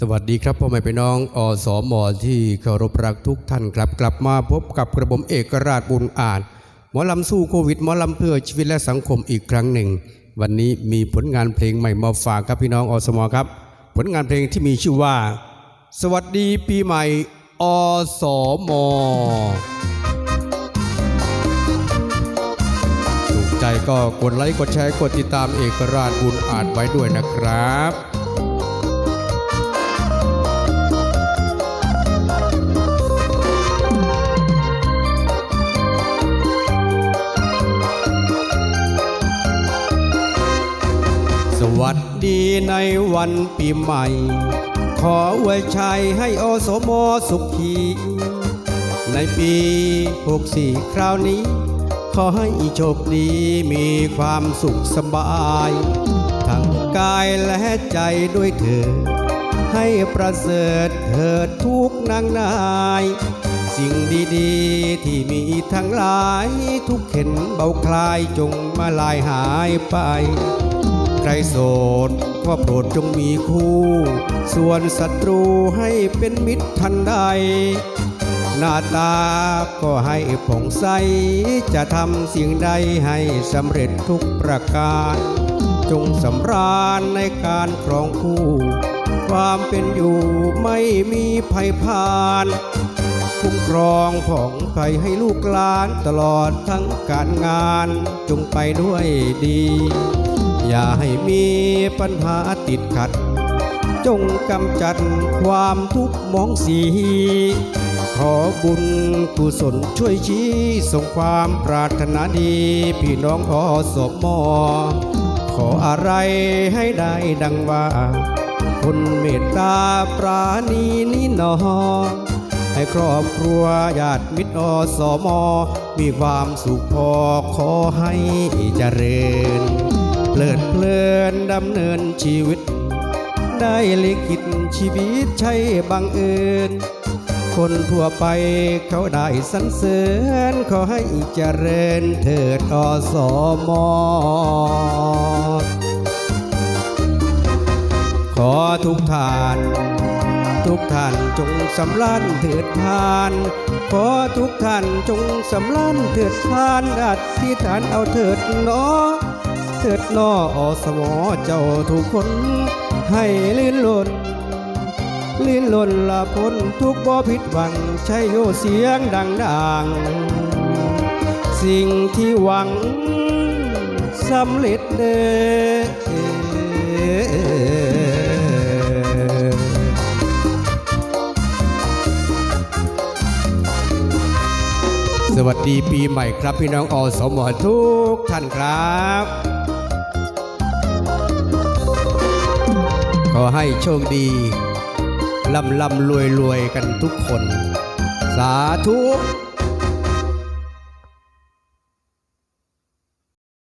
สวัสดีครับพ่อแม่พี่น้องอสมอที่เคารพรักทุกท่านครับ กลับมาพบกับกระผมเอกราชบุญอาจหมอลำสู้โควิดหมอลำเพื่อชีวิตและสังคมอีกครั้งหนึ่ง วันนี้มีผลงานเพลงใหม่มาฝากครับพี่น้องอสมอครับ ผลงานเพลงที่มีชื่อว่า สวัสดีปีใหม่อสมอถูกใจก็กดไลค์กดแชร์กดติดตามเอกราชบุญอาจไว้ด้วยนะครับ วัสดีในวันปีใหม่ ขออวยชัยให้อสมสุขี ในปี64คราวนี้ ขอให้โชคดีมีความสุขสบาย ทั้งกายและใจด้วยเถิดให้ประเสริฐเถิดทุกนางนายสิ่งดีๆ ที่มีทั้งหลาย ทุกเข็นเบาคลายจงมาลายหายไป ใครโสดก็โปรดจงมีคู่ ส่วนศัตรูให้เป็นมิตรทันใด หน้าตาก็ให้ผ่องใส จะทำสิ่งใดให้สำเร็จทุกประการ จงสำราญในการครองคู่ ความเป็นอยู่ไม่มีภัยพานคุ้มครองผ่องภัยให้ลูกหลานตลอดทั้งการงานจงไปด้วยดี อย่าให้มีปัญหาติดขัด จงกำจัดความทุกข์มองสี ขอบุญกุศลช่วยชี้ส่งความปรารถนาดี พี่น้องอสมอขออะไรให้ได้ดังว่า คนเมตตาปราณีนี้นอให้ครอบครัวญาติมิตรอสมอมีความสุขพอขอให้เจริญ เพลิดเพลินดำเนินชีวิต ได้ลิขิตชีวิตใช่บังเอิญคนทั่วไปเขาได้สรรเสริญขอให้เจริญเถิดอสมขอทุกท่าน ทุกท่านจงสำลันเถิดทาน ขอทุกท่านจงสำลันเถิดทานอธิษฐานเอาเถิดเนอ เถิดนออสมอเจ้าทุกคน ให้ลื่นหล่นลื่นหล่นละพ้นทุกบ่ผิดหวังใช้โยเสียงดังดังๆสิ่งที่หวังสำเร็จเด้อ สวัสดีปีใหม่ครับพี่น้องอสมทุกท่านครับ ขอให้โชคดีลำลำรวยรวยกันทุกคน สาธุ